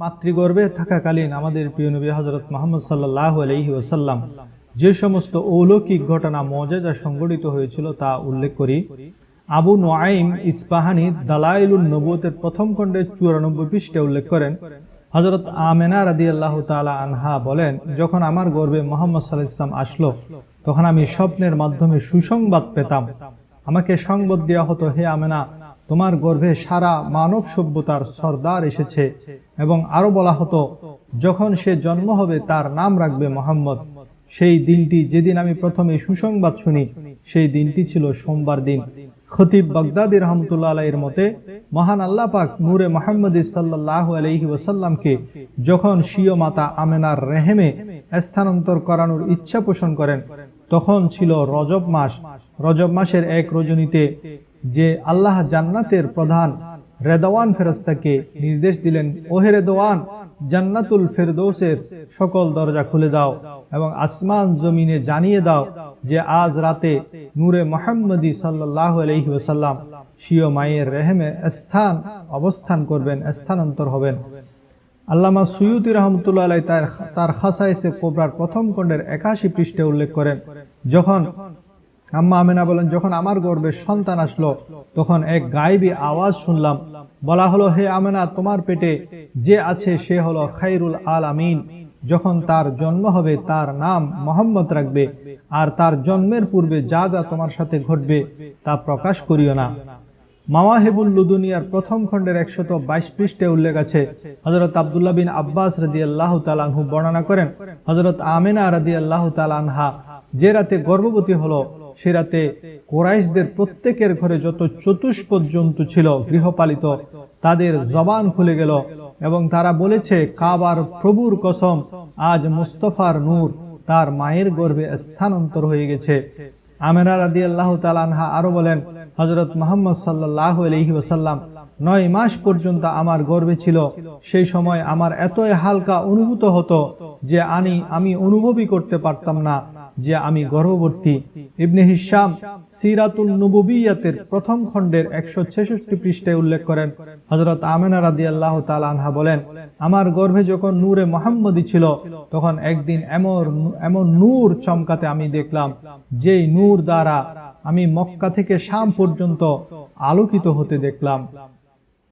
মাতৃগর্ভে থাকাকালীন আমাদের প্রিয় নবী হজরত মোহাম্মদ সাল্লাহ আলহি ওসাল্লাম যে সমস্ত অলৌকিক ঘটনা মজাজা সংঘটিত হয়েছিল তা উল্লেখ করি। আবু নোয়াইম ইস্পাহানি দালাইলুল নবুতের প্রথম খণ্ডে চুরানব্বই পৃষ্ঠে উল্লেখ করেন হজরত আমেনা রাদি আল্লাহ তালা আনহা বলেন, যখন আমার গর্বে মোহাম্মদ সাল্লাহ ইসলাম আসলো, তখন আমি স্বপ্নের মাধ্যমে সুসংবাদ পেতাম। আমাকে সংবাদ দেওয়া হতো, হে আমেনা তোমার গর্ভে সারা মানব সভ্যতার সর্দার এসেছে এবং আরও বলা হতো, যখন সে জন্ম হবে তার নাম রাখবে মোহাম্মদ। সেই দিনটি যেদিন আমি প্রথমে সুসংবাদ শুনি, সেই দিনটি ছিল সোমবার দিন। খতিব বাগদাদি রহমতুল্লাহ আলাইয়ের মতে, মহান আল্লাহ পাক নূরে মোহাম্মদ সাল্লাহ আলহি ওসাল্লামকে যখন স্বীয় মাতা আমেনার রেহেমে স্থানান্তর করানোর ইচ্ছা পোষণ করেন, তখন ছিল রজব মাস। রজব মাসের এক রজনীতে যে আল্লাহ জান্নাতের প্রধান রেদওয়ান ফেরস্তাকে নির্দেশ দিলেন, ওহে রেদওয়ান, জান্নাতুল ফেরদৌসের সকল দরজা খুলে দাও এবং আসমান জমিনে জানিয়ে দাও যে আজ রাতে নূরে মোহাম্মদী সাল্লাহ আলহি ওসাল্লাম স্বীয় মায়ের রেহেমে স্থান অবস্থান করবেন, স্থানান্তর হবেন। আল্লামা সুয়ুতি রহমতুল্লাহ তার তার খাসাইসে কোবরার প্রথম খণ্ডের একাশি পৃষ্ঠে উল্লেখ করেন, যখন আম্মা আমেনা বলেন, যখন আমার গর্বে সন্তান আসলো, তখন এক গায়েবী আওয়াজ শুনলাম। বলা হলো, হে আমেনা, তোমার পেটে যে আছে সে হলো খাইরুল আল আমিন যখন তার জন্ম হবে, তার নাম মোহাম্মদ রাখবে। আর তার জন্মের পূর্বে যা যা তোমার সাথে ঘটবে, তা প্রকাশ করিও না। লুদুনিয়ার প্রথম খণ্ডের একশত বাইশ পৃষ্ঠে উল্লেখ আছে হজরত আবদুল্লাহ বিন আব্বাস রাদি আল্লাহ তালানহু বর্ণনা করেন হজরত আমিনা রাদি আল্লাহ তালানহা যে রাতে গর্ভবতী হলো সে রাতে কোরাইশদের প্রত্যেকের ঘরে যত চতুষ্পদ জন্তু ছিল গৃহপালিত, তাদের জবান খুলে গেল এবং তারা বলেছে, কাবার প্রভুর কসম, আজ মুস্তফার নূর তার মায়ের গর্ভে স্থানান্তর হয়ে গেছে। আমেরা রাদি আল্লাহ তালানহা আরও বলেন হজরত মোহাম্মদ সাল্লাহ আলহি ওসাল্লাম নয় মাস পর্যন্ত আমার গর্বে ছিল। সেই সময় আমার এতই হালকা অনুভূত হতো যে আনি আমি অনুভবই করতে পারতাম না। যে আমি গর্ভবর্তী ইবনে হিসাম সিরাতুল নবুবিয়াতের প্রথম খণ্ডের একশো ছেষট্টি পৃষ্ঠে উল্লেখ করেন। হজরত আমেনা রাদি আল্লাহ আনহা বলেন, আমার গর্ভে যখন নূরে মোহাম্মদী ছিল, তখন একদিন এমন এমন নূর চমকাতে আমি দেখলাম, যেই নূর দ্বারা আমি মক্কা থেকে শাম পর্যন্ত আলোকিত হতে দেখলাম।